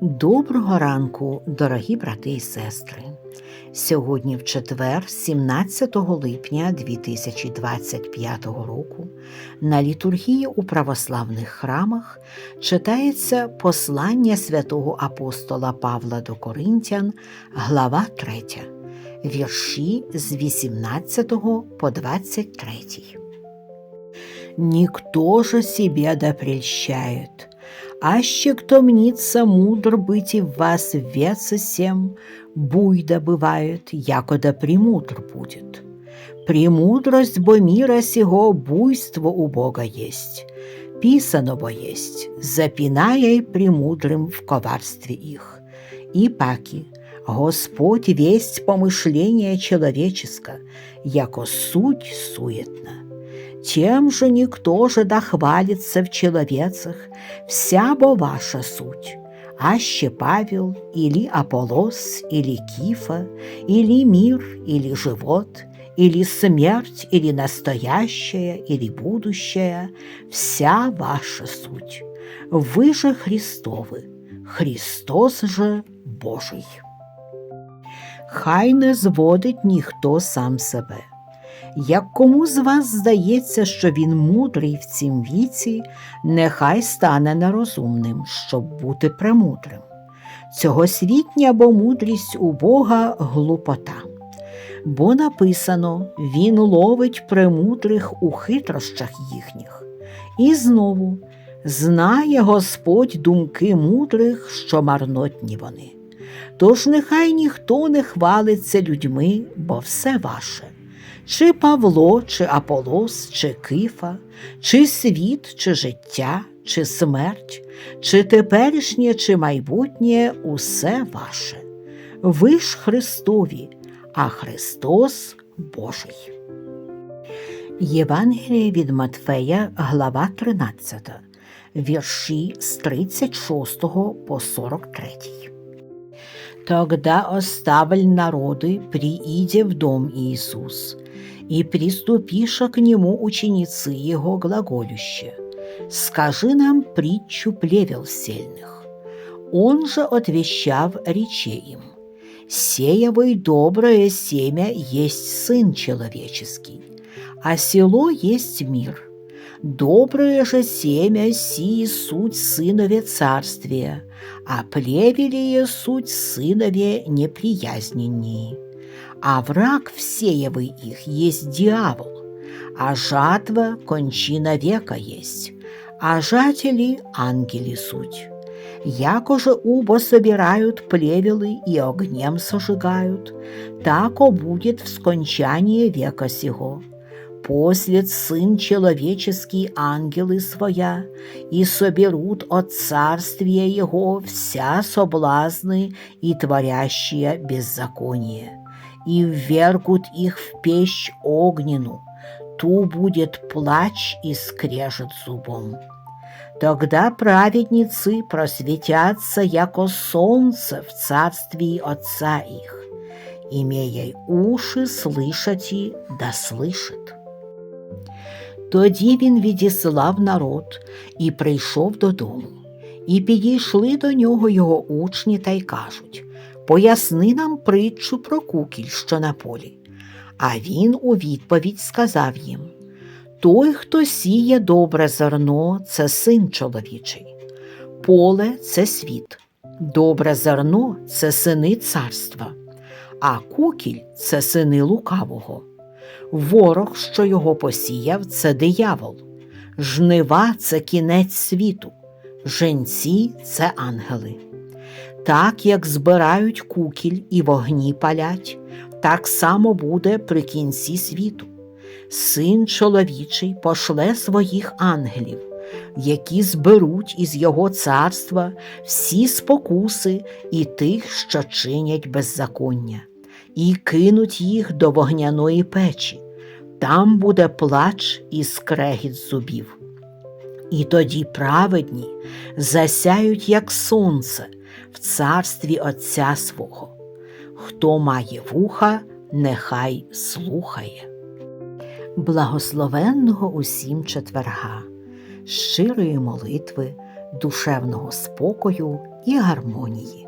Доброго ранку, дорогі брати і сестри. Сьогодні в четвер, 17 липня 2025 року, на літургії у православних храмах читається послання святого апостола Павла до Коринтян, глава 3, вірші з 18 по 23. Никто же себя да прельщает, аще кто мнится мудр быть и в вас веца сем, буйда бывает, якода премудр будет. Премудрость бо мира сего буйство у Бога есть. Писано бо есть, запиная премудрым в коварстве их. И паки, Господь весть помышления человеческое, яко суть суетна. Тем же никто же дохвалится в человецах, вся бо ваша суть, аще Павел, или Аполос, или Кифа, или мир, или живот, или смерть, или настоящее, или будущее, вся ваша суть. Вы же Христовы, Христос же Божий. Хай не зводить ніхто сам себе. Як кому з вас здається, що він мудрий в цім віці, нехай стане нерозумним, щоб бути премудрим. Цьогосвітня бо мудрість у Бога глупота. Бо написано Він ловить премудрих у хитрощах їхніх. І знову знає Господь думки мудрих, що марнотні вони. Тож нехай ніхто не хвалиться людьми, бо все ваше чи Павло, чи Аполос, чи Кифа, чи світ, чи життя, чи смерть, чи теперішнє, чи майбутнє усе ваше. Ви ж Христові, а Христос Божий. Євангеліє від Матфея, глава 13, вірші з 36 по 43. Тогда оставль народы, прииде в дом Иисус, и приступиша к нему ученицы его глаголюще. Скажи нам притчу плевел сельных. Он же отвещав рече им. Сеявый доброе семя есть сын человеческий, а село есть мир. Доброе же семя сии суть сынове царствия, а плевелие суть сынове неприязненнее. А враг всеевый их есть дьявол, а жатва кончина века есть, а жатели ангели суть. Яко же убо собирают плевелы и огнем сожигают, тако будет в скончании века сего послед Сын Человеческий ангелы своя, и соберут от царствия Его вся соблазны и творящие беззаконие, и ввергут их в пещь огнену, ту будет плач и скрежет зубом. Тогда праведницы просветятся, яко солнце в царствии Отца их, имея уши слышати, да слышит. Тоді він відіслав народ і прийшов додому, і підійшли до нього його учні та й кажуть Поясни нам притчу про кукіль, що на полі. А він у відповідь сказав їм Той, хто сіє добре зерно, це син чоловічий, поле це світ, добре зерно це сини царства, а кукіль це сини лукавого. Ворог, що його посіяв, це диявол, жнива це кінець світу, женці це ангели. Так як збирають кукіль і вогні палять, так само буде при кінці світу. Син чоловічий пошле своїх ангелів, які зберуть із його царства всі спокуси і тих, що чинять беззаконня і кинуть їх до вогняної печі. Там буде плач і скрегіт зубів. І тоді праведні засяють, як сонце, в царстві Отця свого. Хто має вуха, нехай слухає. Благословенного усім четверга, щирої молитви, душевного спокою і гармонії.